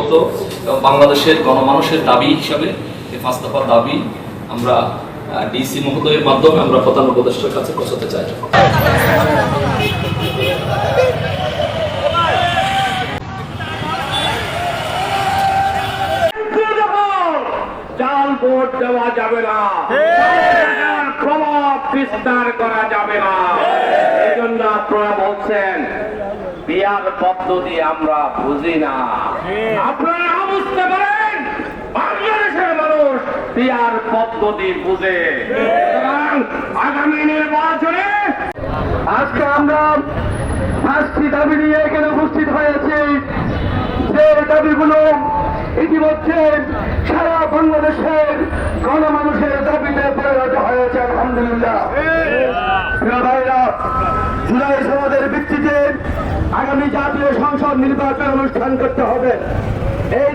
এবং বাংলাদেশের গণমানুষের দাবি হিসাবে এই পাঁচ দফার দাবি আমরা ডিসি মহোদয়ের মাধ্যমে আমরা প্রধান উপদেষ্টার কাছে পৌঁছাতে চাই। প্রভাব বিস্তার করা যাবে না। এই জন্য আপনারা বলছেন বিয়ার পদ্ধতি আমরা বুঝি না। আপনারা বুঝতে পারেন? বাংলাদেশের মানুষ বিয়ার পদ্ধতি বুঝে। আগামী নির্বাচনে আজকে আমরা পাঁচটি দাবি নিয়ে এখানে উপস্থিত হয়েছি। যে দাবিগুলো ইতিমধ্যে সারা বাংলাদেশের গণমানুষের দাবিতে পরিণত হয়েছে আলহামদুলিল্লাহ। জুলাই সমাজের ভিত্তিতে আগামী জাতীয় সংসদ নির্বাচন অনুষ্ঠান করতে হবে। এই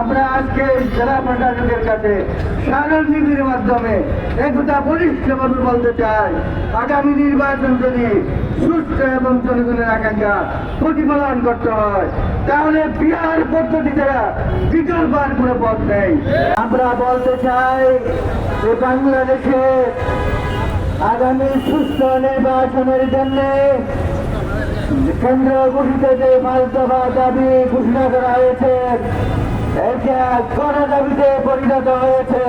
আমরা আজকে জেলা প্রশাসকের কাছে স্মারকলিপির মাধ্যমে একথা পরিষ্কারভাবে বলতে চাই। আগামী নির্বাচন যদি সুস্থ জনগণের আকাঙ্ক্ষা প্রতিফলন করতে হয়। তাহলে বিহার পদ্ধতি ছাড়া বিকল্প আর কোনো পথ নেই। আমরা বলতে চাই যে বাংলাদেশে আগামী সুস্থ নির্বাচনের জন্য কেন্দ্র ঘোষিত যে পাঁচ দাবি ঘোষণা করা হয়েছে দাবিতে পরিণত হয়েছে।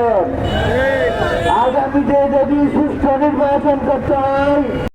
আগামীতে যদি সুস্থ নির্বাচন করতে হয়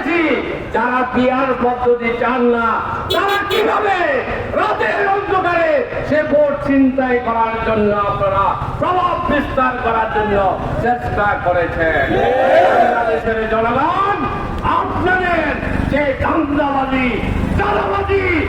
দেখেছি যারা পিয়ার পদ্ধতি চান না, তারা কীভাবে রাতের অন্ধকারে সে ভোট চিন্তাই করার জন্য আপনারা প্রভাব বিস্তার করার জন্য চেষ্টা করেছেন? বাংলাদেশের জনগণ, আপনাদের যে দান্দাবাজি চালাবাজি